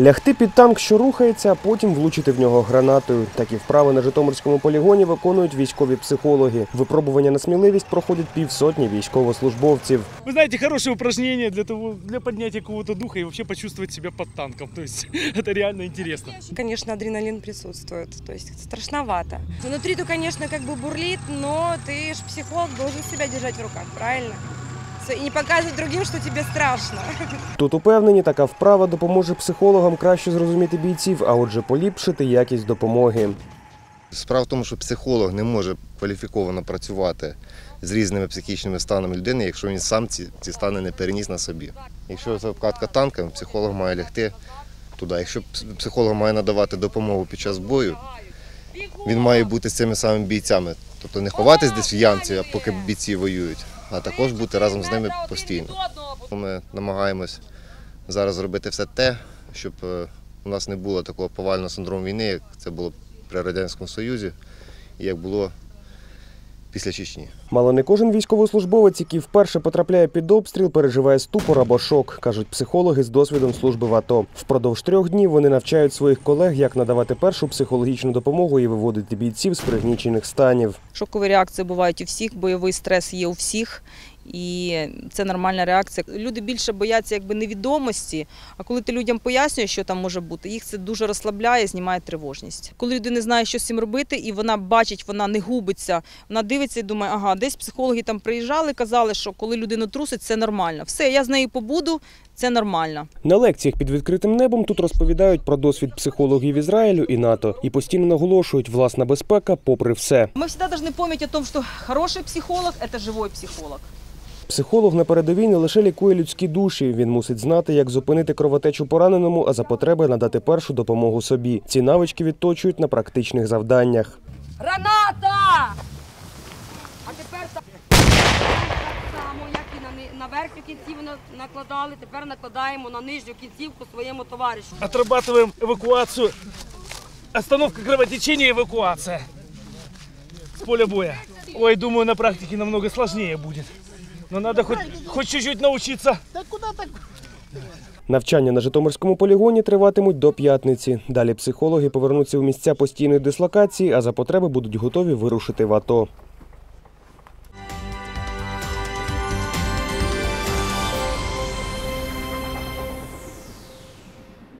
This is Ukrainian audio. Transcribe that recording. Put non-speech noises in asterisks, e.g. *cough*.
Лягти під танк, що рухається, а потім влучити в нього гранатою. Такі вправи на Житомирському полігоні виконують військові психологи. Випробування на сміливість проходять півсотні військовослужбовців. Вы знаете, хорошее упражнение для того, для поднятия какого-то духа и вообще почувствовать себя под танком. То есть это реально *laughs* интересно. Конечно, адреналин присутствует, то есть страшновато. Внутри-то, конечно, как бы бурлит, но ты ж психолог, должен себя держать в руках, правильно? И не показывать другим, что тебе страшно. Тут упевнені, така вправа допоможе психологам краще зрозуміти бійців, а отже, поліпшити якість допомоги. Справа в тому, що психолог не може кваліфіковано працювати з різними психічними станами людини, якщо він сам ці, ці стани не переніс на собі. Якщо це обкатка танком, психолог має лягти туди. Якщо психолог має надавати допомогу під час бою, він має бути з цими самими бійцями. Тобто не ховатись десь в ямці, а поки бійці воюють, а також бути разом з ними постійно. Ми намагаємось зараз зробити все те, щоб е, у нас не було такого повального синдрому війни, як це було при Радянському Союзі і як було після Чечні. Мало не кожен військовослужбовець, який вперше потрапляє під обстріл, переживає ступор або шок, кажуть психологи з досвідом служби в АТО. Впродовж трьох днів вони навчають своїх колег, як надавати першу психологічну допомогу і виводити бійців з пригнічених станів. Шокові реакції бувають у всіх, бойовий стрес є у всіх І це нормальна реакція. Люди більше бояться якби невідомості. А коли ти людям пояснюєш, що там може бути, їх це дуже розслабляє, знімає тривожність. Коли людина не знає, що з цим робити, і вона бачить, вона не губиться, вона дивиться і думає, ага, десь психологи там приїжджали, казали, що коли людину трусить, це нормально. Все, я з нею побуду, це нормально. На лекціях під відкритим небом тут розповідають про досвід психологів Ізраїлю і НАТО і постійно наголошують, власна безпека попри все. Мы всегда должны помнить о том, что хороший психолог – это живой психолог. Психолог на передовій не лише лікує людські душі. Він мусить знати, як зупинити кровотечу пораненому, а за потреби надати першу допомогу собі. Ці навички відточують на практичних завданнях. Граната! А тепер так так само, як і на, ни- на верхню кінцівку на- накладали, тепер накладаємо на нижню кінцівку своєму товаришу. Отрабатываем эвакуацию. Остановка кровотечения и эвакуация. С поля боя. Ой, думаю, на практике намного сложнее будет. Но треба хоч, хоть чуть-чуть так? Навчання на Житомирському полігоні триватимуть до п'ятниці. Далі психологи повернуться у місця постійної дислокації, а за потреби будуть готові вирушити в АТО.